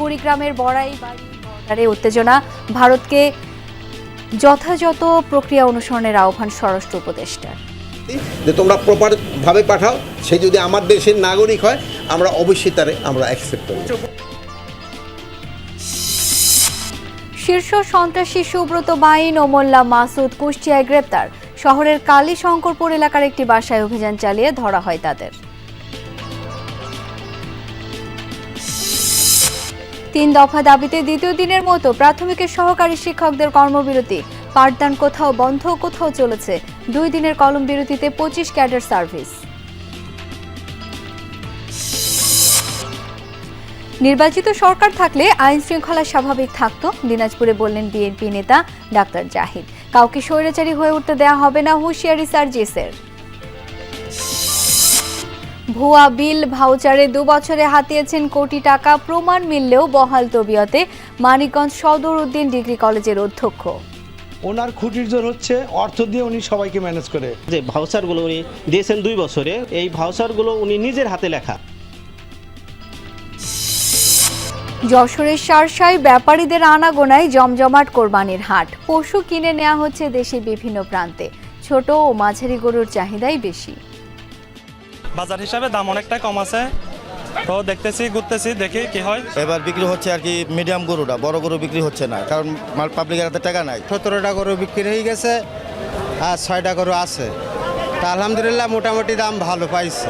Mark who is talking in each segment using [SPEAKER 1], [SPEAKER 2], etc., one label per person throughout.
[SPEAKER 1] কুড়িগ্রামের বড়াই বাড়ি বর্ডারে উত্তেজনা। ভারতকে যথাযথ প্রক্রিয়া অনুসরণের আহ্বান স্বরাষ্ট্র উপদেষ্টার।
[SPEAKER 2] যে তোমরা প্রপার ভাবে পাঠাও সে যদি আমার দেশের নাগরিক হয় আমরা অবশ্যই তারে আমরা অ্যাকসেপ্ট করব।
[SPEAKER 1] শীর্ষ সন্ত্রাসী সুব্রত বাইন ও মোল্লা মাসুদ কুষ্টিয়ায় গ্রেপ্তার। শহরের কালী শঙ্করপুর এলাকার একটি বাসায় অভিযান চালিয়ে ধরা হয় তাদের। তিন দফা দাবিতে দ্বিতীয় দিনের মতো প্রাথমিকের সহকারী শিক্ষকদের কর্মবিরতি। পাঠদান কোথাও বন্ধ, কোথাও চলেছে। দুই দিনের কলম বিরতিতে পঁচিশ ক্যাডার সার্ভিস। নির্বাচিত সরকার থাকলে আইন শৃঙ্খলা স্বাভাবিক থাকত, দিনাজপুরে বললেন বিএনপি নেতা ডাক্তার জাহিদ। কাউকে স্বৈরাচারী হয়ে উঠতে দেয়া হবে না হুঁশিয়ারি সার্জিসের। ভুয়া বিল ভাউচারে দু বছরে হাতিয়েছেন কোটি টাকা প্রমাণ মিললেও বহাল তবিয়তে। মানিকগঞ্জ সদর উদ্দিন ডিগ্রি কলেজের অধ্যক্ষ।
[SPEAKER 3] ওনার খুঁটির জোর হচ্ছে অর্থ দিয়ে উনি সবাইকে ম্যানেজ করে।
[SPEAKER 4] যে ভাউচারগুলো উনি দিয়েছেন দুই বছরে এই ভাউচারগুলো উনি নিজের হাতে লেখা।
[SPEAKER 1] যশোরের সারসাই ব্যাপারীদের আনাগোনায় জমজমাট কোরবানির হাট। পশু কিনে নেওয়া হচ্ছে দেশের বিভিন্ন প্রান্তে। ছোট ও মাঝারি গরুর চাহিদাই বেশি।
[SPEAKER 5] বাজার হিসাবে দাম অনেকটা কম আছে। তো দেখতেছি ঘুরতেছি দেখি কি হয়।
[SPEAKER 6] এবার বিক্রি হচ্ছে আর কি মিডিয়াম গরুটা বড় গরু বিক্রি হচ্ছে না কারণ মাল পাবলিকের হাতে টাকা নাই।
[SPEAKER 7] সতেরোটা গরু বিক্রি হয়ে গেছে আর ছয়টা গরু আছে। তা আলহামদুলিল্লাহ মোটামুটি দাম ভালো পাইছে।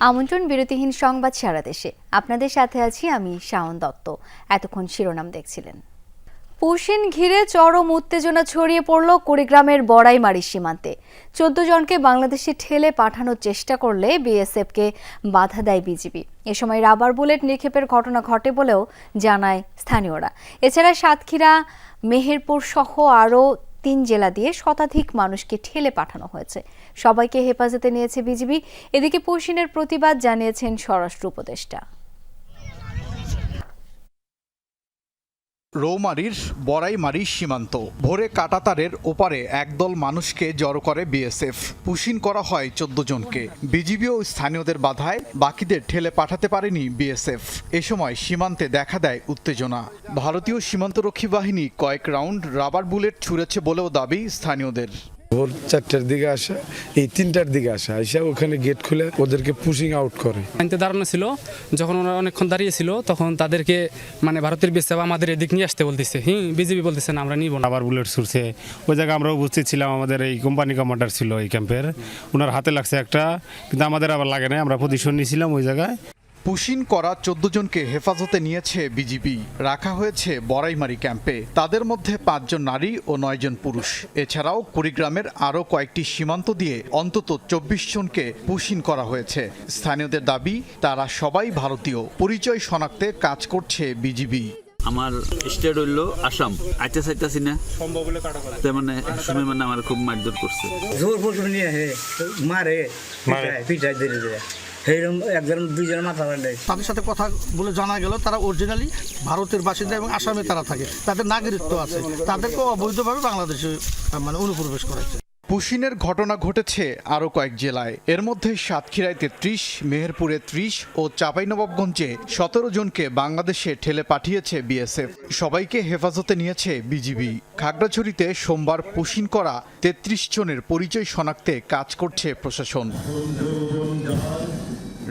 [SPEAKER 1] আমন্ত্রণ বিরতিহীন সংবাদ সারা দেশে। আপনাদের সাথে আছি আমি শাওন দত্ত। এতক্ষণ শিরোনাম দেখছিলেন। পুশিন ঘিরে চরম উত্তেজনা ছড়িয়ে পড়ল কুড়িগ্রামের বড়াইমারি সীমান্তে। চোদ্দ জনকে বাংলাদেশে ঠেলে পাঠানোর চেষ্টা করলে বিএসএফকে বাধা দেয় বিজিবি। এ সময় রাবার বুলেট নিক্ষেপের ঘটনা ঘটে বলেও জানায় স্থানীয়রা। এছাড়া সাতক্ষীরা, মেহেরপুর সহ আরও তিন জেলা দিয়ে শতাধিক মানুষকে ঠেলে পাঠানো হয়েছে। সবাইকে হেফাজতে নিয়েছে বিজিবি। এদিকে পুশিনের প্রতিবাদ জানিয়েছেন স্বরাষ্ট্র উপদেষ্টা।
[SPEAKER 8] রৌমারির বড়াইমারি সীমান্ত। ভোরে কাটাতারের ওপারে একদল মানুষকে জড়ো করে বিএসএফ। পুশিন করা হয় চোদ্দ জনকে। বিজিবি ও স্থানীয়দের বাধায় বাকিদের ঠেলে পাঠাতে পারেনি বিএসএফ। এ সময় সীমান্তে দেখা দেয় উত্তেজনা। ভারতীয় সীমান্তরক্ষী বাহিনী কয়েক রাউন্ড রাবার বুলেট ছুঁড়েছে বলেও দাবি স্থানীয়দের।
[SPEAKER 9] ভোর চারটার দিকে আসে এই তিনটার দিকে আসে। আইসা ওখানে গেট খুলে ওদেরকে পুশিং আউট করে।
[SPEAKER 10] আইনতে দাঁড়ানো ছিল যখন ওরা অনেকক্ষণ দাঁড়িয়ে ছিল তখন তাদেরকে মানে ভারতের বিএসএফ আমাদের এদিক নিয়ে আসতে বলতেছে। হুম বিজেপি বলতেছে না আমরা নিব না।
[SPEAKER 11] আবার বুলেট ছুটছে ওই জায়গায় আমরা উপস্থিত ছিলাম আমাদের এই কোম্পানি কমান্ডার ছিল এই ক্যাম্পের ওনার হাতে লাগছে একটা কিন্তু আমাদের আবার লাগে না আমরা প্রতিশোধ নিয়েছিলাম ওই জায়গায়।
[SPEAKER 8] পুশিন করা চোদ্দ জনকে হেফাজতে নিয়েছে বিজিবি। রাখা হয়েছে বড়াইমারি ক্যাম্পে। তাদের মধ্যে পাঁচজন নারী ও নয়জন পুরুষ। এছাড়াও কুড়িগ্রামের আরও কয়েকটি সীমান্ত দিয়ে অন্তত চব্বিশ জনকে পুশিন করা হয়েছে। স্থানীয়দের দাবি তারা সবাই ভারতীয়। পরিচয় শনাক্তে কাজ করছে বিজিবি।
[SPEAKER 12] আমার স্টেট হইল আসাম। আইতে চাইতেছি না। তার মানে শুনে মানে আমার খুব মারধর করছে।
[SPEAKER 7] জোর নিয়ে হে মারে পিটায় ধীরে ধীরে সেইরকম একজন দুইজন মাথা দেয়
[SPEAKER 3] তাদের সাথে কথা বলে জানা গেল তারা অরিজিনালি ভারতের বাসিন্দা এবং আসামে তারা থাকে। তাদের নাগরিকত্ব আছে। তাদেরকেও অবৈধভাবে বাংলাদেশে মানে অনুপ্রবেশ করেছে।
[SPEAKER 8] পুশিনের ঘটনা ঘটেছে আরও কয়েক জেলায়। এর মধ্যে সাতক্ষীরায় তেত্রিশ মেহেরপুরে ত্রিশ ও চাঁপাইনবাবগঞ্জে সতেরো জনকে বাংলাদেশে ঠেলে পাঠিয়েছে বিএসএফ। সবাইকে হেফাজতে নিয়েছে বিজিবি। খাগড়াছড়িতে সোমবার পুশিন করা তেত্রিশ জনের পরিচয় শনাক্তে কাজ করছে প্রশাসন।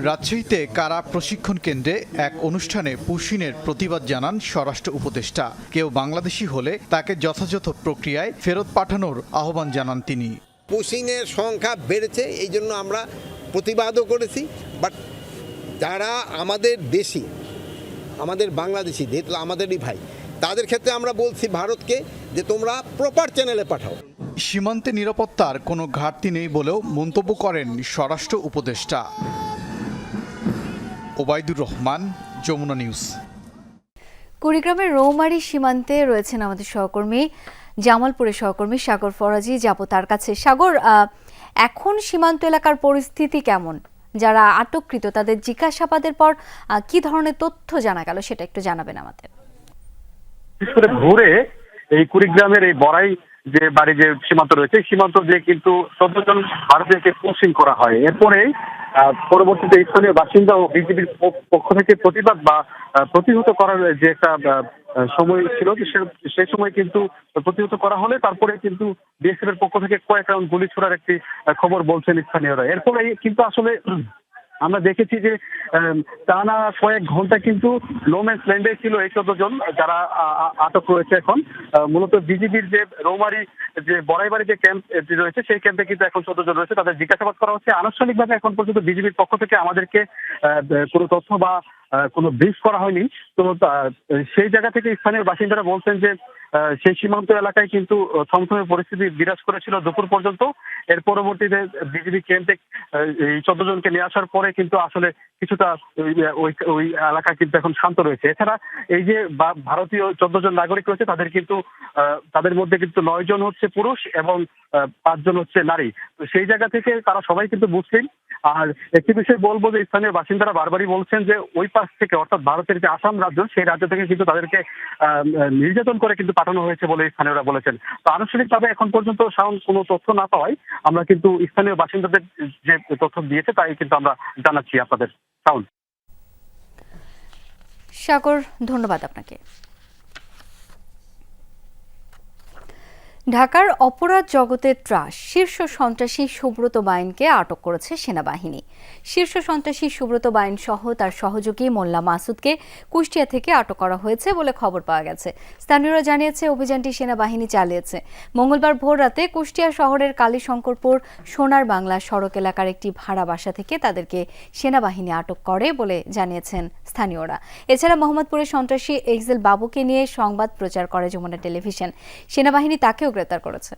[SPEAKER 8] রাজশাহীতে কারা প্রশিক্ষণ কেন্দ্রে এক অনুষ্ঠানে পুশিনের প্রতিবাদ জানান স্বরাষ্ট্র উপদেষ্টা। কেউ বাংলাদেশি হলে তাকে যথাযথ প্রক্রিয়ায় ফেরত পাঠানোর আহ্বান জানান তিনি।
[SPEAKER 2] পুশিংয়ের সংখ্যা বেড়েছে এই জন্য আমরা প্রতিবাদও করেছি। বাট যারা আমাদের দেশি আমাদের বাংলাদেশি যেহেতু আমাদেরই ভাই তাদের ক্ষেত্রে আমরা বলছি ভারতকে যে তোমরা প্রপার চ্যানেলে পাঠাও।
[SPEAKER 8] সীমান্তে নিরাপত্তার কোনো ঘাটতি নেই বলেও মন্তব্য করেন স্বরাষ্ট্র উপদেষ্টা। ওবায়দুর রহমান যমুনা নিউজ।
[SPEAKER 1] কুড়িগ্রামের রৌমারি সীমান্তে রয়েছেন আমাদের সহকর্মী জামালপুরের সহকর্মী সাগর ফরাজি। যাব তার কাছে। সাগর এখন সীমান্ত এলাকার পরিস্থিতি কেমন? যারা আটককৃত তাদের জিজ্ঞাসাবাদের পর আহ, কি ধরনের তথ্য জানা গেল সেটা একটু জানাবেন আমাদের।
[SPEAKER 13] বিশেষ করে ভোরে এই কুড়িগ্রামের এই বড়াই যে বাড়ি যে সীমান্ত রয়েছে সীমান্ত দিয়ে কিন্তু চোদ্দ জন ভারতীয়কে পোস্টিং করা হয়। এরপরে পরবর্তীতে স্থানীয় বাসিন্দা ও বিজেপির পক্ষ থেকে প্রতিবাদ বা প্রতিহত করার যে একটা সময় ছিল সে- সময় কিন্তু প্রতিহত করা হলে তারপরে কিন্তু বিএসএফ এর পক্ষ থেকে কয়েক রাউন্ড গুলি ছোড়ার একটি খবর বলছেন স্থানীয়রা। এরপরে কিন্তু আসলে আমরা দেখেছি যে টানা কয়েক ঘণ্টা কিন্তু লোমেন্স ল্যান্ডে ছিল এই চোদ্দ জন যারা আটক রয়েছে এখন। মূলত বিজিবির যে রৌমারি, যে বড়াইবাড়ি যে ক্যাম্প রয়েছে, সেই ক্যাম্পে কিন্তু এখন চোদ্দ জন রয়েছে। তাদের জিজ্ঞাসাবাদ করা হচ্ছে। আনুষ্ঠানিকভাবে এখন পর্যন্ত বিজিবির পক্ষ থেকে আমাদেরকে কোনো তথ্য বা কোনো ব্রিফ করা হয়নি। তো সেই জায়গা থেকে স্থানীয় বাসিন্দারা বলছেন যে সেই সীমান্ত এলাকায় কিন্তু থমথমে পরিস্থিতি বিরাজ করেছিল দুপুর পর্যন্ত। এর পরবর্তীতে বিজিবি ক্যাম্পে চোদ্দ জনকে নিয়ে আসার পরে কিন্তু আসলে কিছুটা ওই- ওই এলাকা কিন্তু এখন শান্ত রয়েছে। এছাড়া এই যে ভারতীয় চোদ্দ জন নাগরিক রয়েছে, তাদের কিন্তু তাদের মধ্যে কিন্তু নয় জন হচ্ছে পুরুষ এবং পাঁচজন হচ্ছে নারী। তো সেই জায়গা থেকে তারা সবাই কিন্তু মুসলিম। আর একটি বিষয় বলব যে স্থানীয় বাসিন্দারা বারবারই বলছেন যে ওই পাশ থেকে, অর্থাৎ ভারতের যে আসাম রাজ্য, সেই রাজ্য থেকে কিন্তু তাদেরকে নির্যাতন করে কিন্তু পাঠানো হয়েছে বলে স্থানীয়রা বলেছেন। তো আনুষ্ঠানিকভাবে এখন পর্যন্ত সাউন্ড কোনো তথ্য না পাওয়ায় আমরা কিন্তু স্থানীয় বাসিন্দাদের যে তথ্য দিয়েছে, তাই কিন্তু আমরা জানাচ্ছি আপনাদের সাউন্ড।
[SPEAKER 1] সাগর, ধন্যবাদ আপনাকে। ঢাকার অপরাধ জগতের ত্রাস। শীর্ষ সন্ত্রাসী সুব্রত বাইনকে আটক করেছে সেনাবাহিনী। শীর্ষ সন্ত্রাসী সুব্রত বাইন সহ তার সহযোগী মোল্লা মাসুদকে কুষ্টিয়া থেকে আটক করা হয়েছে বলে খবর পাওয়া গেছে। স্থানীয়রা জানিয়েছে, অভিযানটি সেনাবাহিনী চালিয়েছে। মঙ্গলবার ভোর রাতে কুষ্টিয়া শহরের কালীশঙ্করপুর সোনার বাংলা সড়ক এলাকার একটি ভাড়া বাসা থেকে তাদেরকে সেনাবাহিনী আটক করে বলে জানিয়েছেন স্থানীয়রা। এছাড়া মোহাম্মদপুরের সন্ত্রাসী এক্সেল বাবুকে নিয়ে সংবাদ প্রচার করে যমুনা টেলিভিশন। সেনাবাহিনী তাকেও গ্রেপ্তার করেছে।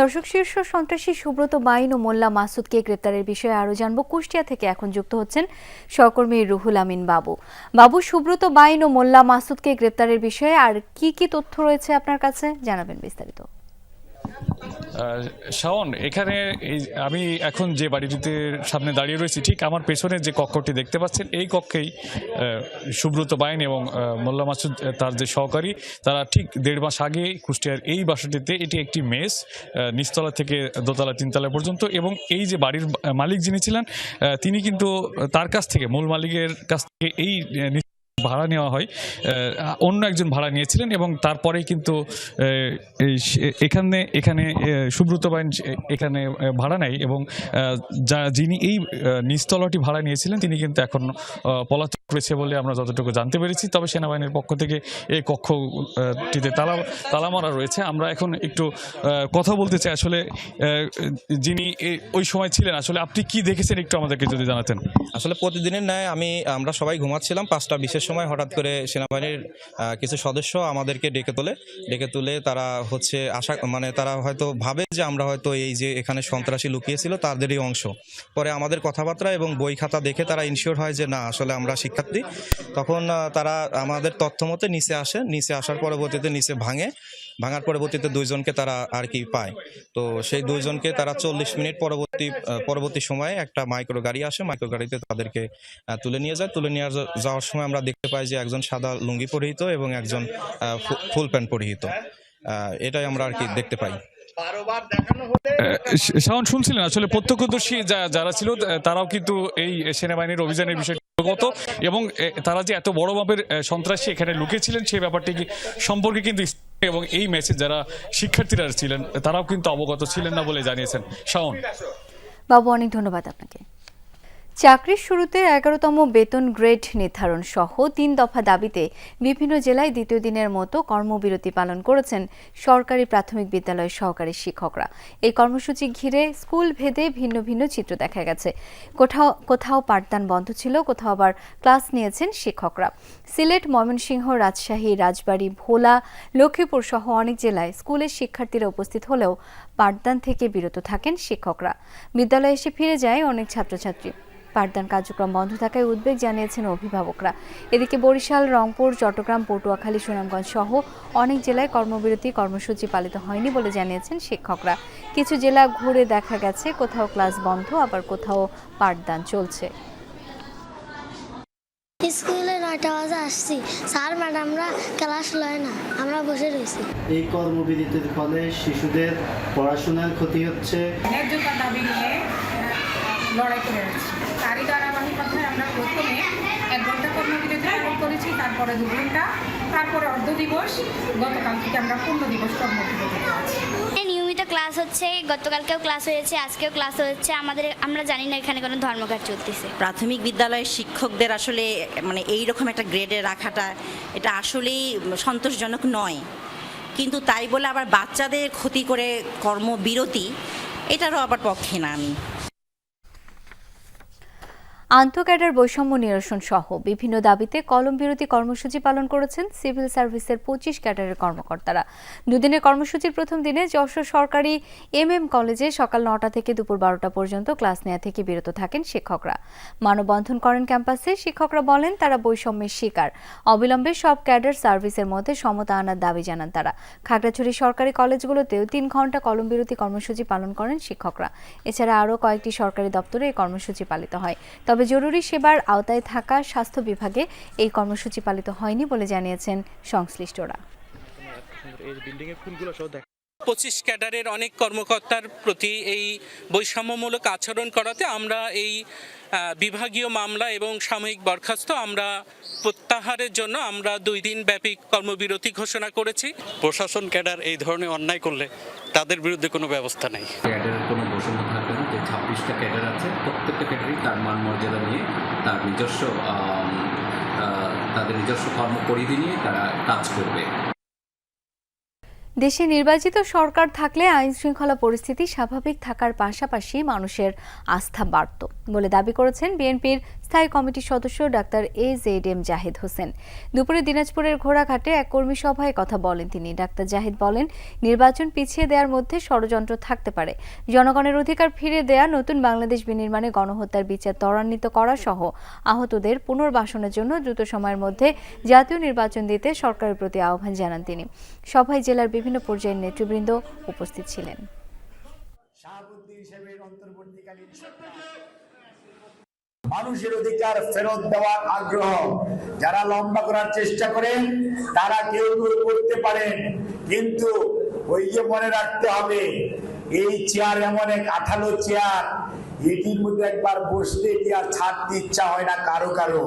[SPEAKER 1] দর্শক শীর্ষ সন্ত্রাসী সুব্রত বাইন ও মোল্লা মাসুদকে গ্রেপ্তারের বিষয়ে আরও জানব। কুষ্টিয়া থেকে এখন যুক্ত হচ্ছেন সহকর্মী রুহুল আমিন বাবু। বাবু, সুব্রত বাইন ও মোল্লা মাসুদকে গ্রেপ্তারের বিষয়ে আর কি কি তথ্য রয়েছে আপনার কাছে? জানাবেন বিস্তারিত।
[SPEAKER 14] শাওন, এখানে আমি এখন যে বাড়িটিতে সামনে দাঁড়িয়ে রয়েছি, ঠিক আমার পেছনে যে কক্ষটি দেখতে পাচ্ছেন, এই কক্ষেই সুব্রত বাইন এবং মোল্লা মাসুদ তার যে সহকারী, তারা ঠিক দেড় মাস আগে কুষ্টিয়ার এই বাসাটিতে, এটি একটি মেস নিচতলা থেকে দোতলা তিনতলা পর্যন্ত এবং এই যে বাড়ির মালিক যিনি ছিলেন তিনি কিন্তু তার কাছ থেকে, মূল মালিকের কাছ থেকে এই ভাড়া নেওয়া হয়। অন্য একজন ভাড়া নিয়েছিলেন এবং তারপরে কিন্তু এখানে এখানে সুব্রত বাইন এখানে ভাড়া নেয় এবং যা যিনি এই আহ, নিচতলাটি ভাড়া নিয়েছিলেন তিনি কিন্তু এখন পলাতক রয়েছে বলে আমরা যতটুকু জানতে পেরেছি। তবে সেনাবাহিনীর পক্ষ থেকে এই কক্ষটিতে তালা তালা মারা রয়েছে। আমরা এখন একটু কথা বলতে চাই। আসলে যিনি ওই সময় ছিলেন আসলে আপনি কি দেখেছেন? একটু আমাদেরকে যদি জানাতেন।
[SPEAKER 15] আসলে প্রতিদিনের ন্যায় আমি আমরা সবাই ঘুমাচ্ছিলাম পাঁচটা বিশেষ সময় হঠাৎ করে সেনাবাহিনীর কিছু সদস্য আমাদেরকে ডেকে তোলে। ডেকে তুলে তারা হচ্ছে আশা মানে তারা হয়তো ভাবে যে আমরা হয়তো এই যে এখানে সন্ত্রাসী লুকিয়েছিল তাদেরই অংশ। পরে আমাদের কথাবার্তা এবং বই খাতা দেখে তারা ইনশিওর হয় যে না, আসলে আমরা শিক্ষার্থী। তখন তারা আমাদের তথ্য মতে নিচে আসে। নিচে আসার পরবর্তীতে নিচে ভাঙে। ভাঙার পরবর্তীতে দুইজনকে তারা আর কি পায়। তো সেই দুইজনকে তারা চল্লিশ মিনিট পরবর্তী পরবর্তী সময়ে একটা মাইক্রো গাড়ি আসে মাইক্রো গাড়িতে তাদেরকে তুলে নিয়ে যায়। তুলে নিয়ে যাওয়ার সময় আমরা দেখতে পাই যে একজন সাদা লুঙ্গি পরিহিত এবং একজন ফুল প্যান্ট পরিহিত। এটাই আমরা আর কি দেখতে পাই।
[SPEAKER 14] শাওন, শুনছিলেন? আসলে প্রত্যক্ষদর্শী যারা ছিল তারাও কিন্তু এই সেনাবাহিনীর অভিযানের বিষয়টি অবগত এবং তারা যে এত বড় মাপের সন্ত্রাসী এখানে লুকিয়েছিলেন সেই ব্যাপারটি সম্পর্কে কিন্তু এবং এই ম্যাচে যারা শিক্ষার্থীরা ছিলেন, তারাও কিন্তু অবগত ছিলেন না বলে জানিয়েছেন। শাওন।
[SPEAKER 1] বাবু, অনেক ধন্যবাদ আপনাকে। চাকরির শুরুতে এগারোতম বেতন গ্রেড নির্ধারণ সহ তিন দফা দাবিতে বিভিন্ন জেলায় দ্বিতীয় দিনের মতো কর্মবিরতি পালন করেছেন সরকারি প্রাথমিক বিদ্যালয়ের সহকারী শিক্ষকরা। এই কর্মসূচি ঘিরে স্কুল ভেদে ভিন্ন ভিন্ন চিত্র দেখা গেছে। কোথাও কোথাও পাঠদান বন্ধ ছিল, কোথাও আবার ক্লাস নিয়েছেন শিক্ষকরা। সিলেট, ময়মনসিংহ, রাজশাহী, রাজবাড়ী, ভোলা, লক্ষ্মীপুর সহ অনেক জেলায় স্কুলের শিক্ষার্থীরা উপস্থিত হলেও পাঠদান থেকে বিরত থাকেন শিক্ষকরা। বিদ্যালয়ে এসে ফিরে যায় অনেক ছাত্রছাত্রী। পাঠদান কার্যক্রম বন্ধ থাকায় উদ্বেগ জানিয়েছেন অভিভাবকরা। এদিকে বরিশাল রংপুর চট্টগ্রাম পটুয়াখালী সুনামগঞ্জ সহ অনেক জেলায় কর্মবিরতি কর্মসূচি পালিত হয়নি বলে জানিয়েছেন শিক্ষকরা। কিছু জেলা ঘুরে দেখা গেছে কোথাও ক্লাস বন্ধ আবার কোথাও পাঠদান চলছে।
[SPEAKER 16] স্কুলে নয়টা বাজে আসছি। স্যার ম্যাডামরা ক্লাস লয় না আমরা বসে রয়েছি
[SPEAKER 17] এই কর্মবিরতির ফলে শিশুদের পড়াশোনার ক্ষতি হচ্ছে।
[SPEAKER 18] ন্যায্যতা দাবি নিয়ে লড়াই করে তারই ধারাবাহিকতায় আমরা প্রথমে এক ঘণ্টা কর্মবিরতি পালন করেছি তারপরে দু ঘণ্টা তারপরে অর্ধ দিবস গতকাল থেকে আমরা পূর্ণ দিবস কর্মবিরতি আছি।
[SPEAKER 16] নিয়মিত ক্লাস হচ্ছে গতকালকেও ক্লাস হয়েছে আজকেও ক্লাস হচ্ছে আমাদের আমরা জানি না এখানে কোনো ধর্মঘট চলতেছে।
[SPEAKER 19] প্রাথমিক বিদ্যালয়ের শিক্ষকদের আসলে মানে এই রকম একটা গ্রেডে রাখাটা এটা আসলেই সন্তোষজনক নয়। কিন্তু তাই বলে আবার বাচ্চাদের ক্ষতি করে কর্মবিরতি এটারও আবার পক্ষে না আমি।
[SPEAKER 1] আন্তঃক্যাডার বৈষম্য নিরসন সহ বিভিন্ন দাবিতে কলম বিরতি কর্মসূচি পালন করেছেন সিভিল সার্ভিসের পঁচিশ ক্যাডারের কর্মকর্তারা। দুদিনের কর্মসূচির প্রথম দিনে যশোর সরকারি এম এম কলেজে সকাল নটা থেকে দুপুর বারোটা পর্যন্ত ক্লাস নেওয়া থেকে বিরত থাকেন শিক্ষকরা। মানববন্ধন করেন ক্যাম্পাসে, শিক্ষকরা বলেন তারা বৈষম্যের শিকার। অবিলম্বে সব ক্যাডার সার্ভিসের মধ্যে সমতা আনার দাবি জানান তারা। খাগড়াছড়ি সরকারি কলেজগুলোতেও তিন ঘণ্টা কলম বিরতি কর্মসূচি পালন করেন শিক্ষকরা। এছাড়া আরও কয়েকটি সরকারি দপ্তরে এই কর্মসূচি পালিত হয়। তবে জরুরি সেবার আওতায় থাকা স্বাস্থ্য বিভাগে এই কর্মসূচি পালিত হয়নি বলে জানিয়েছেন সংশ্লিষ্টরা।
[SPEAKER 20] পঁচিশ ক্যাডারের অনেক কর্মকর্তার প্রতি এই বৈষম্যমূলক আচরণ করাতে আমরা এই বিভাগীয় মামলা এবং সাময়িক বরখাস্ত আমরা প্রত্যাহারের জন্য আমরা দুই দিন ব্যাপী কর্মবিরতি ঘোষণা করেছি।
[SPEAKER 21] প্রশাসন ক্যাডার এই ধরনের অন্যায় করলে তাদের বিরুদ্ধে কোনো ব্যবস্থা নেই।
[SPEAKER 22] ক্যাডারের কোনো বৈষম্য থাকবে না। যে ছাব্বিশটা ক্যাডার আছে তার মান মর্যাদা নিয়ে, তার নিজস্ব তাদের নিজস্ব কর্মপরিধি নিয়ে তারা কাজ করবে।
[SPEAKER 1] দেশে নির্বাচিত সরকার থাকলে আইন শৃঙ্খলা পরিস্থিতি স্বাভাবিক থাকার পাশাপাশি মানুষের আস্থা বাড়ত বলে দাবি করেছেন বিএনপির স্থায়ী কমিটির সদস্য doctor A Z M Zahid Hossain. দুপুরে দিনাজপুরের ঘোড়াঘাটে এক কর্মী সভায় কথা বলেন তিনি। ডাক্তার জাহিদ বলেন, নির্বাচন পিছিয়ে দেওয়ার মধ্যে ষড়যন্ত্র থাকতে পারে। জনগণের অধিকার ফিরে দেয়া, নতুন বাংলাদেশ বিনির্মাণে গণহত্যার বিচার ত্বরান্বিত করা সহ আহতদের পুনর্বাসনের জন্য দ্রুত সময়ের মধ্যে জাতীয় নির্বাচন দিতে সরকারের প্রতি আহ্বান জানান তিনি। সভায় জেলার বিভিন্ন পর্যায়ের নেতৃবৃন্দ উপস্থিত ছিলেন।
[SPEAKER 23] মানুষের অধিকার ফেরত দেওয়ার আগ্রহ। যারা লম্বা করার চেষ্টা করেন তারা কেউ দূর করতে পারেন কিন্তু ওই যে মনে রাখতে হবে, এই চেয়ার এমন এক আঠালো চেয়ার, এটির মধ্যে একবার বসলে এটি আর ছাড়তে ইচ্ছা হয় না কারও কারও?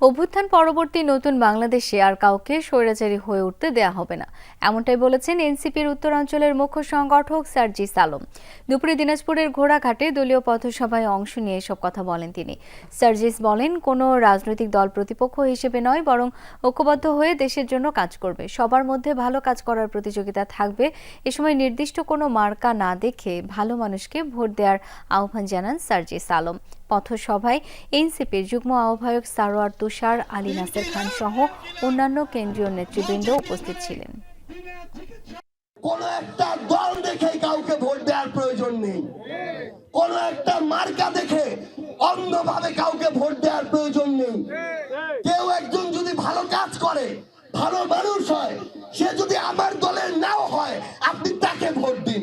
[SPEAKER 1] অভ্যুত্থান পরবর্তী নতুন বাংলাদেশে আর কাউকে স্বৈরাচারী হয়ে উঠতে দেয়া হবে না। এমনটাই বলেছেন এনসিপির উত্তরাঞ্চলের মুখ্য সংগঠক সার্জিস আলম দুপুরে দিনাজপুরের ঘোড়াঘাটে দলীয় পথসভায় অংশ নিয়ে এসব কথা বলেন তিনি। সার্জিস বলেন, কোনো রাজনৈতিক দল প্রতিপক্ষ হিসেবে নয়, বরং ঐক্যবদ্ধ হয়ে দেশের জন্য কাজ করবে। সবার মধ্যে ভালো কাজ করার প্রতিযোগিতা থাকবে। এ সময় নির্দিষ্ট কোনো মার্কা না দেখে ভালো মানুষকে ভোট দেওয়ার আহ্বান জানান সার্জিস আলম পথসভায় এনসিপির যুগ্ম আহ্বায়ক সারোয়ার তুষার, আলী নাসের খান সহ অন্যান্য কেন্দ্রীয় নেতৃবৃন্দ উপস্থিত ছিলেন।
[SPEAKER 23] কোন একটা দল দেখে কাউকে ভোট দেওয়ার প্রয়োজন নেই। কোন একটা মার্কা দেখে অন্ধভাবে কাউকে ভোট দেওয়ার প্রয়োজন নেই। কেউ একজন যদি ভালো কাজ করে, ভালো মানুষ হয়, সে যদি আমার দলের নাও হয়, আপনি তাকে ভোট দিন।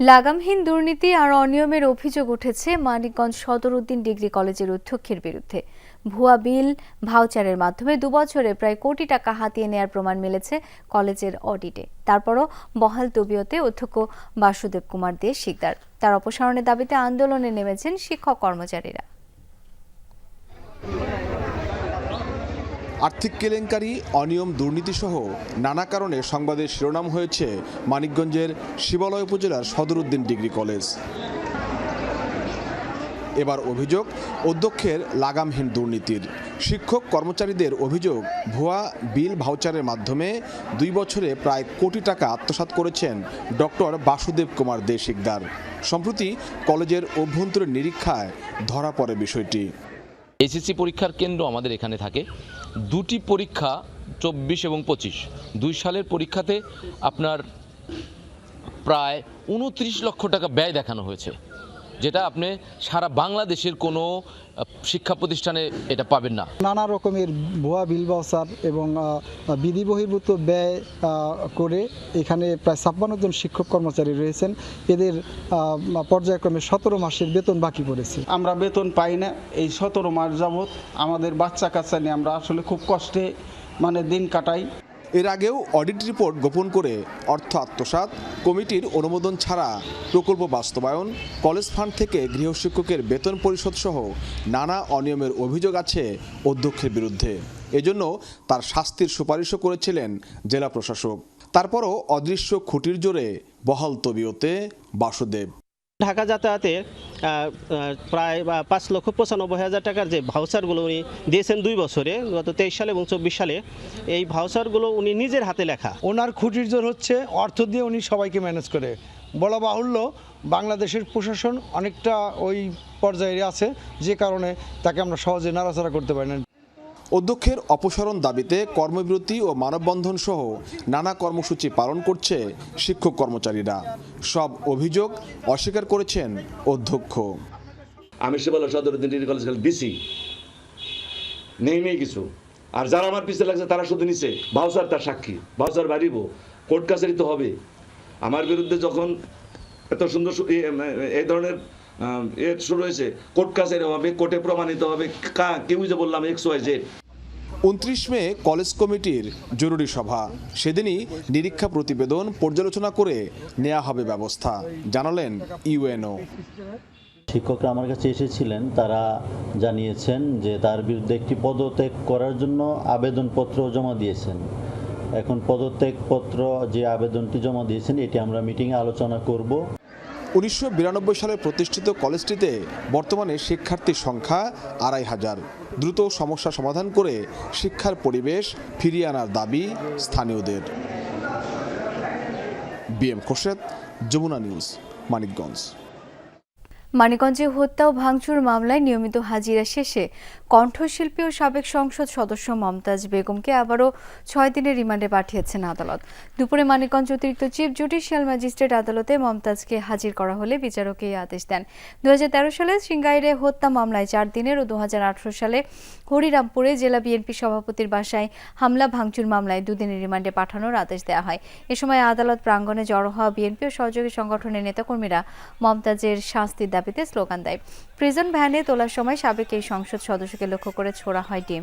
[SPEAKER 1] লাগামহীন দুর্নীতি আর অনিয়মের অভিযোগ উঠেছে মানিকগঞ্জ সদর উদ্দিন ডিগ্রি কলেজের অধ্যক্ষের বিরুদ্ধে। ভুয়া বিল, ভাউচারের মাধ্যমে দুবছরে প্রায় কোটি টাকা হাতিয়ে নেয়ার প্রমাণ মিলেছে কলেজের অডিটে। তারপরও বহাল তবিয়তে অধ্যক্ষ বাসুদেব কুমার দে শিকদার। তার অপসারণের দাবিতে আন্দোলনে নেমেছেন শিক্ষক কর্মচারীরা।
[SPEAKER 24] আর্থিক কেলেঙ্কারি, অনিয়ম, দুর্নীতিসহ নানা কারণে সংবাদের শিরোনাম হয়েছে মানিকগঞ্জের শিবালয় উপজেলার সদরউদ্দিন ডিগ্রি কলেজ। এবার অভিযোগ, অধ্যক্ষের লাগামহীন দুর্নীতির। শিক্ষক কর্মচারীদের অভিযোগ, ভুয়া বিল ভাউচারের মাধ্যমে দুই বছরে প্রায় কোটি টাকা আত্মসাৎ করেছেন ডক্টর বাসুদেব কুমার দে শিকদার সম্প্রতি কলেজের অভ্যন্তরীণ নিরীক্ষায় ধরা পড়ে বিষয়টি।
[SPEAKER 25] এসএসসি পরীক্ষার কেন্দ্র আমাদের এখানে থাকে। দুটি পরীক্ষা চব্বিশ এবং পঁচিশ। দুই সালের পরীক্ষাতে আপনার প্রায় উনত্রিশ লক্ষ টাকা ব্যয় দেখানো হয়েছে। যেটা আপনি সারা বাংলাদেশের কোনো শিক্ষা প্রতিষ্ঠানে এটা পাবেন না।
[SPEAKER 26] নানা রকমের ভুয়া বিল বাউচার এবং বিধি বহির্ভূত ব্যয় করে এখানে প্রায় ছাপ্পান্ন জন শিক্ষক কর্মচারী রয়েছেন। এদের পর্যায়ক্রমে সতেরো মাসের বেতন বাকি পড়েছে।
[SPEAKER 27] আমরা বেতন পাই না এই সতেরো মাস যাবৎ আমাদের বাচ্চা কাচ্চা নিয়ে আমরা আসলে খুব কষ্টে মানে দিন কাটাই।
[SPEAKER 24] এর আগেও অডিট রিপোর্ট গোপন করে অর্থ আত্মসাৎ, কমিটির অনুমোদন ছাড়া প্রকল্প বাস্তবায়ন, কলেজ ফান্ড থেকে গৃহশিক্ষকের বেতন পরিশোধ সহ নানা অনিয়মের অভিযোগ আছে অধ্যক্ষের বিরুদ্ধে। এজন্য তার শাস্তির সুপারিশও করেছিলেন জেলা প্রশাসক। তারপরও অদৃশ্য খুঁটির জোরে বহাল তবিয়তে বাসুদেব।
[SPEAKER 28] ঢাকা যাতায়াতে প্রায় পাঁচ লক্ষ পঁচানব্বই হাজার টাকার যে ভাউচারগুলো উনি দিয়েছেন দুই বছরে, গত তেইশ সালে এবং চব্বিশ সালে, এই ভাউচারগুলো উনি নিজের হাতে লেখা।
[SPEAKER 3] ওনার খুঁটির জোর হচ্ছে অর্থ দিয়ে উনি সবাইকে ম্যানেজ করে। বলা বাহুল্য, বাংলাদেশের প্রশাসন অনেকটা ওই পর্যায়ে আছে, যে কারণে তাকে আমরা সহজে নাড়াচাড়া করতে পারি না।
[SPEAKER 24] অধ্যক্ষের অপসারণ দাবিতে কর্মবিরতি ও মানববন্ধন সহ নানা কর্মসূচি পালন করছে শিক্ষক কর্মচারীরা। সব অভিযোগ অস্বীকার করেছেন অধ্যক্ষ।
[SPEAKER 29] আমি কলেজ দিছি। নেই নেই কিছু। আর যারা আমার পিছিয়ে লাগছে, তারা শুধু নিছে। ভাউসার তার সাক্ষী। ভাউসার বাড়িব। কোর্ট কাছারি তো হবে। আমার বিরুদ্ধে যখন এত সুন্দর এই ধরনের আহ, এ শুরু হয়েছে। কোর্ট কাছারি হবে কোর্টে প্রমাণিত হবে কা কেউ যে বললাম এক্স ওয়াই জেড
[SPEAKER 24] উনত্রিশ মে কলেজ কমিটির জরুরি সভা। সেদিনই নিরীক্ষা প্রতিবেদন পর্যালোচনা করে নেওয়া হবে ব্যবস্থা জানালেন ইউএনও
[SPEAKER 30] শিক্ষকরা আমার কাছে এসেছিলেন তারা জানিয়েছেন যে তার বিরুদ্ধে একটি পদত্যাগ করার জন্য আবেদনপত্র জমা দিয়েছেন। এখন পদত্যাগপত্র যে আবেদনটি জমা দিয়েছেন এটি আমরা মিটিংয়ে আলোচনা করব।
[SPEAKER 24] উনিশশো বিরানব্বই সালে প্রতিষ্ঠিত কলেজটিতে বর্তমানে শিক্ষার্থীর সংখ্যা আড়াই হাজার। দ্রুত সমস্যা সমাধান করে শিক্ষার পরিবেশ ফিরিয়ে আনার দাবি স্থানীয়দের। BM Khorshed, Jamuna news, Manikganj.
[SPEAKER 1] মানিকগঞ্জে হত্যা ও ভাঙচুর মামলায় নিয়মিত হাজিরা শেষে কণ্ঠশিল্পী ও সাবেক সংসদ সদস্য মমতাজ বেগমকে আবারও ছয় দিনের রিমান্ডে পাঠিয়েছেন আদালত। দুপুরে মানিকগঞ্জ অতিরিক্ত চিফ জুডিশিয়াল ম্যাজিস্ট্রেট আদালতে মমতাজকে হাজির করা হলে বিচারক এই আদেশ দেন। দুহাজার তেরো সালে সিঙ্গাইরে হত্যা মামলায় চার দিনের ও দুহাজার আঠেরো সালে হরিরামপুরে জেলা বিএনপি সভাপতির বাসায় হামলা, ভাঙচুর মামলায় দুদিনের রিমান্ডে পাঠানোর আদেশ দেওয়া হয়। এ সময় আদালত প্রাঙ্গণে জড়ো হওয়া বিএনপি ও সহযোগী সংগঠনের নেতাকর্মীরা মমতাজের শাস্তির দাবিতে স্লোগান দেয়। প্রিজন ভ্যানে তোলার সময় সাবেক এই সংসদ সদস্যকে লক্ষ্য করে ছোড়া হয় ডিম।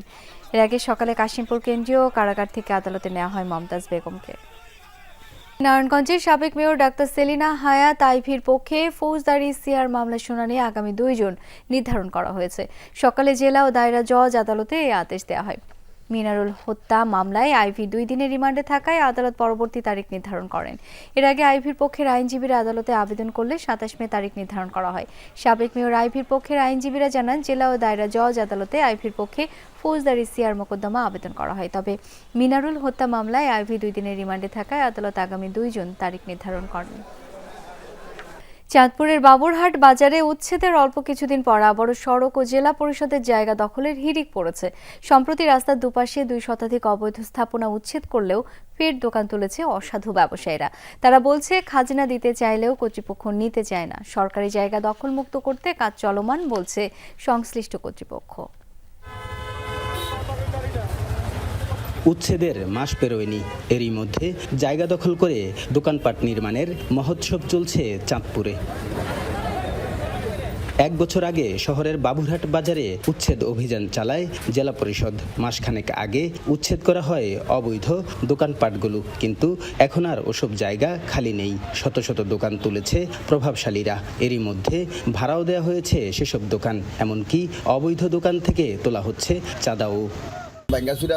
[SPEAKER 1] এর আগে সকালে কাশিমপুর কেন্দ্রীয় কারাগার থেকে আদালতে নেওয়া হয় মমতাজ বেগমকে। নারায়ণগঞ্জের সাবেক মেয়র ডাক্তার সেলিনা হায়াত আইভির পক্ষে ফৌজদারি সিআর মামলা শুনানি আগামী দুই জুন নির্ধারণ করা হয়েছে। সকালে জেলা ও দায়রা জজ আদালতে এই আদেশ দেওয়া হয়। মিনারুল হত্যা মামলায় আইভি দুই দিনের রিমান্ডে থাকায় আদালত পরবর্তী তারিখ নির্ধারণ করেন। এর আগে আইভির পক্ষের আইনজীবীরা আদালতে আবেদন করলে সাতাশ মে তারিখ নির্ধারণ করা হয়। সাবেক মেয়র আইভির পক্ষের আইনজীবীরা জানান, জেলা ও দায়রা জজ আদালতে আইভির পক্ষে ফৌজদারি সিআর মোকদ্দমা আবেদন করা হয়। তবে মিনারুল হত্যা মামলায় আইভি দুই দিনের রিমান্ডে থাকায় আদালত আগামী দুই জুন তারিখ নির্ধারণ করেন। চাঁদপুরের বাবুরহাট বাজারে উচ্ছেদের অল্প কিছুদিন পর আবারও সড়ক ও জেলা পরিষদের জায়গা দখলের হিড়িক পড়েছে। সম্প্রতি রাস্তার দুপাশে দুই শতাধিক অবৈধ স্থাপনা উচ্ছেদ করলেও ফের দোকান তুলেছে অসাধু ব্যবসায়ীরা। তারা বলছে, খাজনা দিতে চাইলেও কর্তৃপক্ষ নিতে চায় না। সরকারি জায়গা দখলমুক্ত করতে কাজ চলমান বলছে সংশ্লিষ্ট কর্তৃপক্ষ।
[SPEAKER 31] উচ্ছেদের মাস পেরোয়নি। এরই মধ্যে জায়গা দখল করে দোকানপাট নির্মাণের মহোৎসব চলছে চাঁদপুরে। এক বছর আগে শহরের বাবুরহাট বাজারে উচ্ছেদ অভিযান চালায় জেলা পরিষদ। মাসখানেক আগে উচ্ছেদ করা হয় অবৈধ দোকানপাটগুলো, কিন্তু এখন আর ওসব জায়গা খালি নেই। শত শত দোকান তুলেছে প্রভাবশালীরা। এরই মধ্যে ভাড়াও দেওয়া হয়েছে সেসব দোকান, এমনকি অবৈধ দোকান থেকে তোলা হচ্ছে চাঁদাও।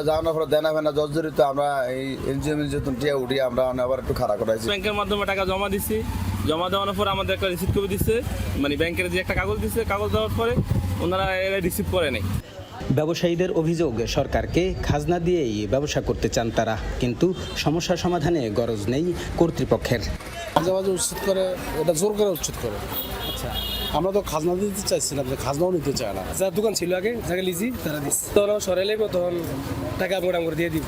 [SPEAKER 32] যাওয়ানোর পর দেনা ফেনা জর্জরিত আমরা এই এনজিও মিনজিও টিয়া উঠিয়ে আমরা আবার একটু করাইছি।
[SPEAKER 33] ব্যাংকের মাধ্যমে টাকা জমা দিছি।
[SPEAKER 34] জমা দেওয়ানোর পর আমাদের একটা রিসিপ্ট কপি দিচ্ছে মানে ব্যাংকের যে একটা কাগজ দিচ্ছে কাগজ দেওয়ার পরে ওনারা এরা রিসিভ করে নেই।
[SPEAKER 31] ব্যবসায়ীদের অভিযোগ সরকারকে খাজনা দিয়েই ব্যবসা করতে চান তারা। কিন্তু সমস্যা সমাধানে গরজ নেই কর্তৃপক্ষের।
[SPEAKER 35] মাঝে মাঝে উচ্ছেদ করে এটা জোর করে উচ্ছেদ করে। আচ্ছা। আমরা তো খাজনা দিতে চাইছিলাম যে খাজনাও নিতে চায় না। যার দোকান ছিল আগে যাকে লিজি তারা দিচ্ছে তখন সরাই লাগবে তখন টাকা মোটাম করে দিয়ে দিব।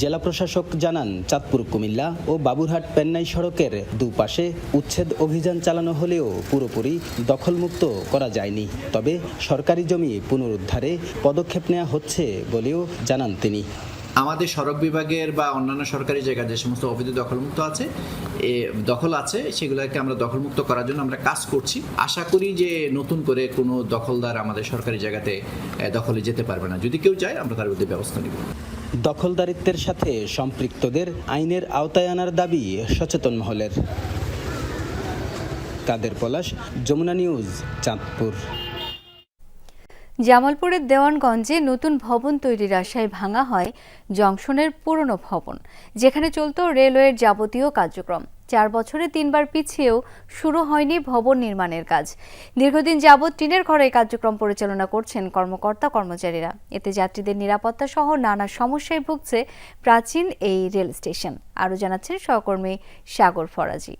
[SPEAKER 31] জেলা প্রশাসক জানান চাঁদপুর কুমিল্লা ও বাবুরহাট পেন্নাই সড়কের দুপাশে উচ্ছেদ অভিযান চালানো হলেও পুরোপুরি দখলমুক্ত করা যায়নি। তবে সরকারি জমি পুনরুদ্ধারে পদক্ষেপ নেওয়া হচ্ছে বলেও জানান তিনি।
[SPEAKER 36] আমাদের সড়ক বিভাগের বা অন্যান্য সরকারি জায়গা যে সমস্ত অবৈধ দখলমুক্ত আছে, এ, দখল আছে, সেগুলোকে আমরা দখলমুক্ত করার জন্য আমরা কাজ করছি। আশা করি যে নতুন করে কোনো দখলদার আমাদের সরকারি জায়গাতে দখলে যেতে পারবে না। যদি কেউ চায়, আমরা তার বিরুদ্ধে ব্যবস্থা নিব।
[SPEAKER 31] দখলদারিত্বের সাথে সম্পৃক্তদের আইনের আওতায় আনার দাবি সচেতন মহলের। কাদের পলাশ, যমুনা নিউজ, চাঁদপুর।
[SPEAKER 1] জামালপুরের দেওয়ানগঞ্জে নতুন ভবন তৈরির আশায় ভাঙা হয় জংশনের পুরনো ভবন, যেখানে চলত রেলওয়ের যাবতীয় কার্যক্রম। চার বছরে তিনবার পিছিয়েও শুরু হয়নি ভবন নির্মাণের কাজ। দীর্ঘদিন যাবৎ টিনের ঘরে কার্যক্রম পরিচালনা করছেন কর্মকর্তা কর্মচারীরা। এতে যাত্রীদের নিরাপত্তা সহ নানা সমস্যায় ভুগছে প্রাচীন এই রেল স্টেশন। আরও জানাচ্ছেন সহকর্মী সাগর ফরাজি।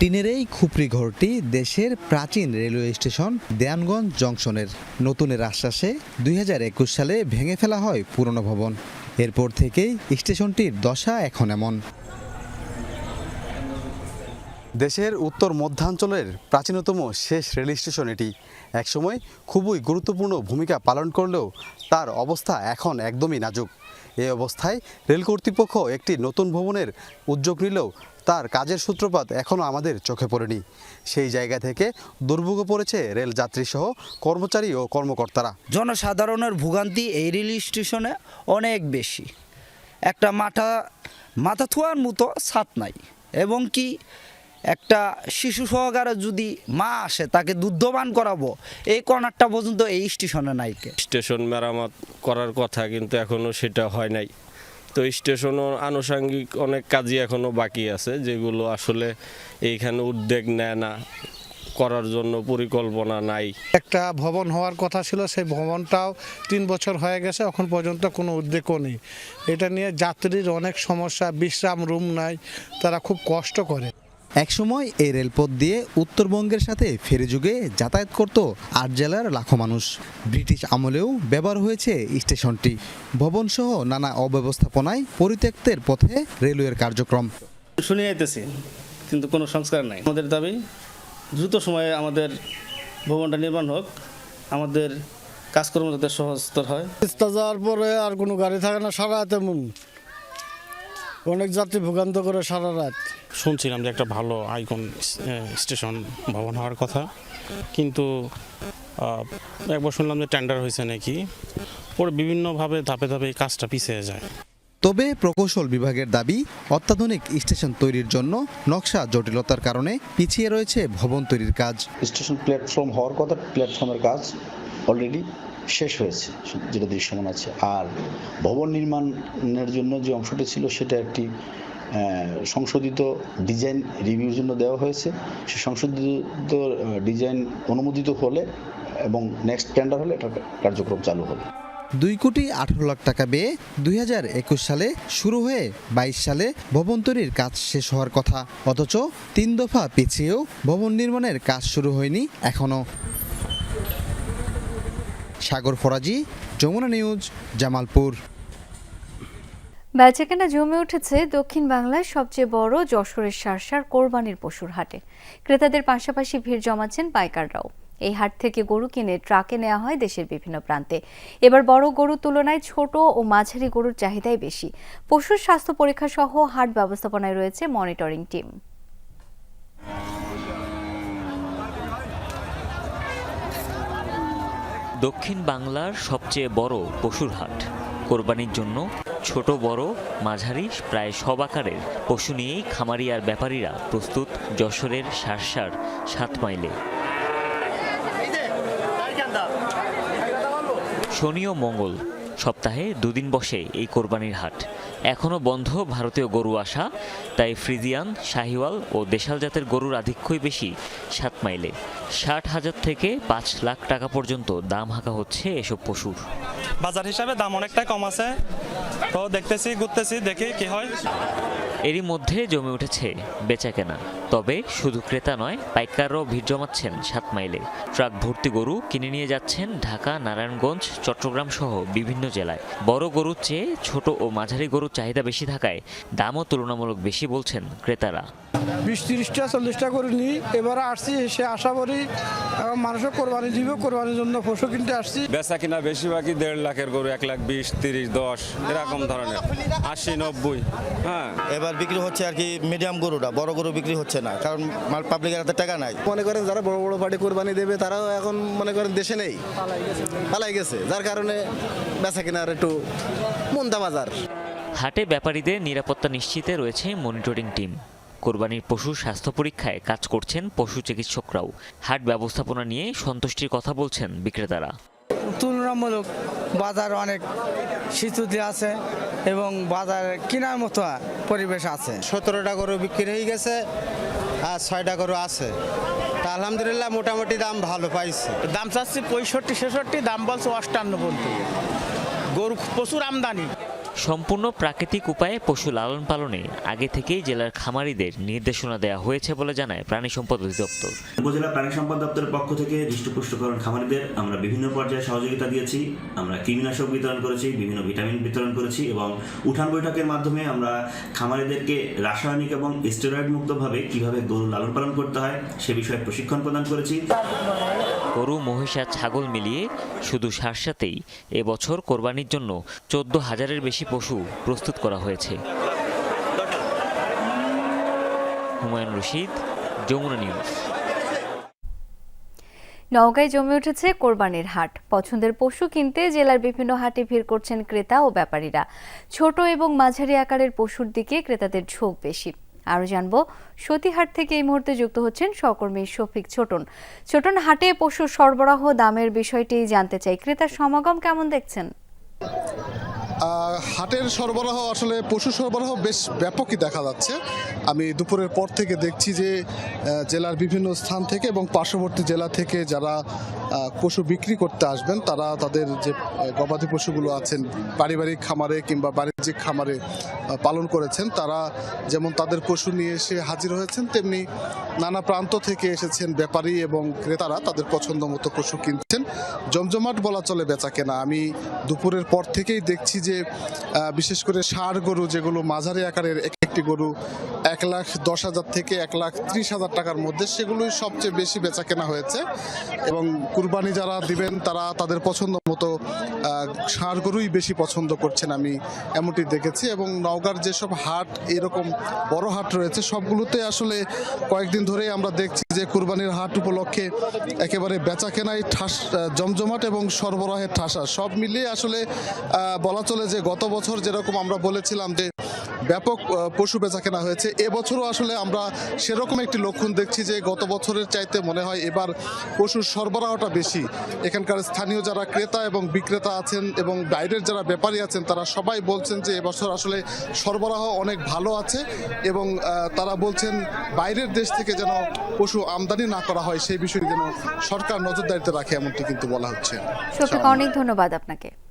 [SPEAKER 37] টিনের এই খুপড়ি ঘরটি দেশের প্রাচীন রেলওয়ে স্টেশন দেয়ানগঞ্জ জংশনের। নতুনের আশ্বাসে দুই হাজার একুশ সালে ভেঙে ফেলা হয় পুরনো ভবন। এরপর থেকেই স্টেশনটির দশা এখন এমন।
[SPEAKER 38] দেশের উত্তর মধ্যাঞ্চলের প্রাচীনতম শেষ রেল স্টেশন এটি। একসময় খুবই গুরুত্বপূর্ণ ভূমিকা পালন করলেও তার অবস্থা এখন একদমই নাজুক। এই অবস্থায় রেল কর্তৃপক্ষ একটি নতুন ভবনের উদ্যোগ নিলেও তার কাজের সূত্রপাত এখনও আমাদের চোখে পড়েনি। সেই জায়গা থেকে দুর্ভোগে পড়েছে রেল যাত্রীসহ কর্মচারী ও কর্মকর্তারা।
[SPEAKER 39] জনসাধারণের ভোগান্তি এই রেল স্টেশনে অনেক বেশি। একটা মাথা মাথা থোয়ার মতো ছাদ নাই। এবং কি একটা শিশু সহকারে যদি মা আসে তাকে দুগ্ধবান করাবো এই কর্নারটা পর্যন্ত এই স্টেশনে নাইকে
[SPEAKER 34] স্টেশন মেরামত করার কথা কিন্তু এখনও সেটা হয় নাই। তো স্টেশনও আনুষঙ্গিক অনেক কাজই এখনও বাকি আছে যেগুলো আসলে এইখানে উদ্যোগ নেয় না করার জন্য পরিকল্পনা নাই।
[SPEAKER 40] একটা ভবন হওয়ার কথা ছিল সেই ভবনটাও তিন বছর হয়ে গেছে এখন পর্যন্ত কোনো উদ্যোগও নেই। এটা নিয়ে যাত্রীর অনেক সমস্যা বিশ্রাম রুম নাই তারা খুব কষ্ট করে।
[SPEAKER 37] একসময় এই রেলপথ দিয়ে উত্তরবঙ্গের সাথে ফেরি যুগে যাতায়াত করত আট জেলার লাখো মানুষ। ব্রিটিশ আমলেও ব্যবহার হয়েছে স্টেশনটি। ভবনসহ নানা অব্যবস্থাপনায় পরিত্যক্তের পথে রেলওয়ের কার্যক্রম।
[SPEAKER 34] শুনে যাইতেছি কিন্তু কোনো সংস্কার নাই। আমাদের দাবি দ্রুত সময়ে আমাদের ভবনটা নির্মাণ হোক। আমাদের কাজকর্ম যাতে সহজতর হয়।
[SPEAKER 35] যাওয়ার পরে আর কোনো গাড়ি থাকে না সারা এমন অনেক যাত্রী ভোগান্ত করে সারা রাত।
[SPEAKER 41] শুনছিলাম যে একটা ভালো আইকন স্টেশন ভবন হওয়ার কথা। কিন্তু একবার শুনলাম যে টেন্ডার হয়েছে নাকি। পরে বিভিন্নভাবে ধাপে ধাপে এই কাজটা পিছিয়ে যায়।
[SPEAKER 37] তবে প্রকৌশল বিভাগের দাবি অত্যাধুনিক স্টেশন তৈরির জন্য নকশা জটিলতার কারণে পিছিয়ে রয়েছে ভবন তৈরির কাজ।
[SPEAKER 33] স্টেশন প্ল্যাটফর্ম হওয়ার কথা প্ল্যাটফর্মের কাজ অলরেডি শেষ হয়েছে, যেটা দৃশ্যমান আছে। আর ভবন নির্মাণের জন্য যে অংশটি ছিল, সেটা একটি সংশোধিত ডিজাইন রিভিউর জন্য দেওয়া হয়েছে। সে সংশোধিত ডিজাইন অনুমোদিত হলে এবং নেক্সট টেন্ডার হলে এটা কার্যক্রম চালু হবে।
[SPEAKER 37] দুই কোটি আঠারো লাখ টাকা ব্যয়ে দুই হাজার একুশ সালে শুরু হয়ে বাইশ সালে ভবন তৈরির কাজ শেষ হওয়ার কথা। অথচ তিন দফা পিছিয়েও ভবন নির্মাণের কাজ শুরু হয়নি এখনও সাগর ফরাজি, যমুনা নিউজ, জামালপুর।
[SPEAKER 1] বেচাকেনা জমে উঠেছে দক্ষিণ বাংলার সবচেয়ে বড় যশোরের সারসার কোরবানির পশুর হাটে। ক্রেতাদের পাশাপাশি ভিড় জমাচ্ছেন পাইকাররাও। এই হাট থেকে গরু কিনে ট্রাকে নেওয়া হয় দেশের বিভিন্ন প্রান্তে। এবার বড় গরুর তুলনায় ছোট ও মাঝারি গরুর চাহিদাই বেশি। পশুর স্বাস্থ্য পরীক্ষা সহ হাট ব্যবস্থাপনায় রয়েছে মনিটরিং টিম।
[SPEAKER 42] দক্ষিণ বাংলার সবচেয়ে বড় পশুর হাট। কোরবানির জন্য ছোট, বড়, মাঝারি, প্রায় সব আকারের পশু নিয়েই খামারি আর ব্যাপারীরা প্রস্তুত যশোরের সারসার সাত মাইলে। শনি ও মঙ্গল সপ্তাহে দুদিন বসে এই কোরবানির হাট। এখনও বন্ধ ভারতীয় গরু আসা, তাই ফ্রিজিয়ান, শাহিওয়াল ও দেশাল জাতের গরুর আধিক্যই বেশি সাত মাইলে। ষাট হাজার থেকে পাঁচ লাখ টাকা পর্যন্ত দাম হাঁকা হচ্ছে এসব পশুর।
[SPEAKER 43] বাজার হিসাবে দাম অনেকটাই কম আছে। তো দেখতেছি, ঘুরতেছি, দেখি কি হয়।
[SPEAKER 42] এরই মধ্যে জমে উঠেছে বেচা কেনা তবে শুধু ক্রেতা নয়, পাইকাররাও ভিড় জমাচ্ছেন সাত মাইলে। ট্রাক ভর্তি গরু কিনে নিয়ে যাচ্ছেন ঢাকা, নারায়ণগঞ্জ, চট্টগ্রাম সহ বিভিন্ন জেলায়। বড় গরুর চেয়ে ছোট ও মাঝারি গরুর চাহিদা বেশি থাকায় দামও তুলনামূলক বেশি বলছেন ক্রেতারা।
[SPEAKER 44] বিশ তিরিশটা চল্লিশটা করে নিই। এবারে আসছি সে আশা করি মানুষও কোরবানি দিব কোরবানির জন্য পশু কিনতে আসছি।
[SPEAKER 45] বেচা কিনা বেশিরভাগই দেড় লাখের গরু এক লাখ বিশ তিরিশ দশ এরকম ধরনের। আশি নব্বই হ্যাঁ।
[SPEAKER 46] এবার বিক্রি হচ্ছে আর কি মিডিয়াম গরুটা বড় গরু বিক্রি হচ্ছে না কারণ মাল পাবলিকের হাতে টাকা নাই।
[SPEAKER 47] মনে করেন যারা বড় বড় পার্টি কোরবানি দেবে তারাও এখন মনে করেন দেশে নেই। পালাই গেছে যার কারণে বেচা কেনার একটু মন্দা বাজার।
[SPEAKER 42] হাটে ব্যাপারীদের নিরাপত্তা নিশ্চিতে রয়েছে মনিটরিং টিম। কোরবানির পশুর স্বাস্থ্য পরীক্ষায় কাজ করছেন পশু চিকিৎসকরাও। হাট ব্যবস্থাপনা নিয়ে সন্তুষ্টির কথা বলছেন বিক্রেতারা।
[SPEAKER 39] তুলনামূলক বাজার অনেক শীতুতে আছে এবং বাজার কেনার মতো পরিবেশ আছে।
[SPEAKER 48] সতেরোটা গরু বিক্রি হয়ে গেছে আর ছয়টা গরু আছে। তা আলহামদুলিল্লাহ মোটামুটি দাম ভালো পাইছে।
[SPEAKER 44] দাম চাচ্ছি পঁয়ষট্টি ছেষট্টি দাম বলছে অষ্টান্ন পর্যন্ত। গরু প্রচুর আমদানি।
[SPEAKER 42] সম্পূর্ণ প্রাকৃতিক উপায়ে পশু লালন পালনে আগে থেকেই জেলার খামারিদের নির্দেশনা দেওয়া হয়েছে বলে জানায় প্রাণী সম্পদ অধিদপ্তর।
[SPEAKER 49] উপজেলা প্রাণী সম্পদ দপ্তরের পক্ষ থেকে হৃষ্টপুষ্টকরণ খামারিদের আমরা বিভিন্ন পর্যায়ে সহযোগিতা দিয়েছি আমরা কৃমিনাশক বিতরণ করেছি বিভিন্ন ভিটামিন বিতরণ করেছি এবং উঠান বৈঠকের মাধ্যমে আমরা খামারিদেরকে রাসায়নিক এবং স্টেরয়েড মুক্তভাবে কীভাবে গরু লালন পালন করতে হয় সে বিষয়ে প্রশিক্ষণ প্রদান করেছি।
[SPEAKER 42] গরু মহিষা ছাগল মিলিয়ে শুধু সারসাতেই এবছর কোরবানির জন্য চোদ্দ হাজারের বেশি পশু প্রস্তুত করা হয়েছে। হুমায়ুন রশিদ, যমুনা নিউজ।
[SPEAKER 1] নওগাঁয় জমে উঠেছে কোরবানির হাট। পছন্দের পশু কিনতে জেলার বিভিন্ন হাটে ভিড় করছেন ক্রেতা ও ব্যাপারীরা। ছোট এবং মাঝারি আকারের পশুর দিকে ক্রেতাদের ঝোঁক বেশি। আরও জানব, সতীহাট থেকে এই মুহূর্তে যুক্ত হচ্ছেন সহকর্মী শফিক ছোটন। ছোটন, হাটে পশুর সরবরাহ, দামের বিষয়টি জানতে চাই। ক্রেতার সমাগম কেমন দেখছেন?
[SPEAKER 50] হাটের সরবরাহ আসলে পশু সরবরাহ বেশ ব্যাপকই দেখা যাচ্ছে। আমি দুপুরের পর থেকে দেখছি যে জেলার বিভিন্ন স্থান থেকে এবং পার্শ্ববর্তী জেলা থেকে যারা পশু বিক্রি করতে আসবেন, তারা তাদের যে গবাদি পশুগুলো আছেন, পারিবারিক খামারে কিংবা বাণিজ্যিক খামারে পালন করেছেন, তারা যেমন তাদের পশু নিয়ে এসে হাজির হয়েছেন, তেমনি নানা প্রান্ত থেকে এসেছেন ব্যাপারী এবং ক্রেতারা তাদের পছন্দ মতো পশু কিনছেন। জমজমাট বলা চলে বেচা কেনা। আমি দুপুরের পর থেকেই দেখছি যে বিশেষ করে ষাঁড় গরু যেগুলো মাঝারি আকারের একটি গরু এক লাখ দশ হাজার থেকে এক লাখ ত্রিশ হাজার টাকার মধ্যে সেগুলোই সবচেয়ে বেশি বেচা কেনা হয়েছে। এবং কুরবানি যারা দিবেন, তারা তাদের পছন্দ মতো ষাঁড় গরুই বেশি পছন্দ করছেন আমি এমনটি দেখেছি। এবং নওগাঁর যেসব হাট, এরকম বড় হাট রয়েছে, সবগুলোতে আসলে কয়েকদিন ধরেই আমরা দেখছি যে কুরবানির হাট উপলক্ষে একেবারে বেচা কেনাই ঠাস জমজমাট এবং সরবরাহের ঠাসা। সব মিলিয়ে আসলে বলা চলে যে গত বছর যেরকম আমরা বলেছিলাম যে ব্যাপক পশু বেচা কেনা হয়েছে। এবছরও আসলে আমরা সেরকম একটি লক্ষণ দেখছি যে গত বছরের চাইতে মনে হয় এবার পশুর সরবরাহটা বেশি। এখানকার স্থানীয় যারা ক্রেতা এবং বিক্রেতা আছেন এবং বাইরের যারা ব্যাপারী আছেন তারা সবাই বলছেন যে এবছর আসলে সরবরাহ অনেক ভালো আছে এবং তারা বলছেন বাইরের দেশ থেকে যেন পশু আমদানি না করা হয় সেই বিষয়ে যেন সরকার নজরদারিতে রাখে এমনটি কিন্তু বলা হচ্ছে।
[SPEAKER 1] অনেক ধন্যবাদ আপনাকে।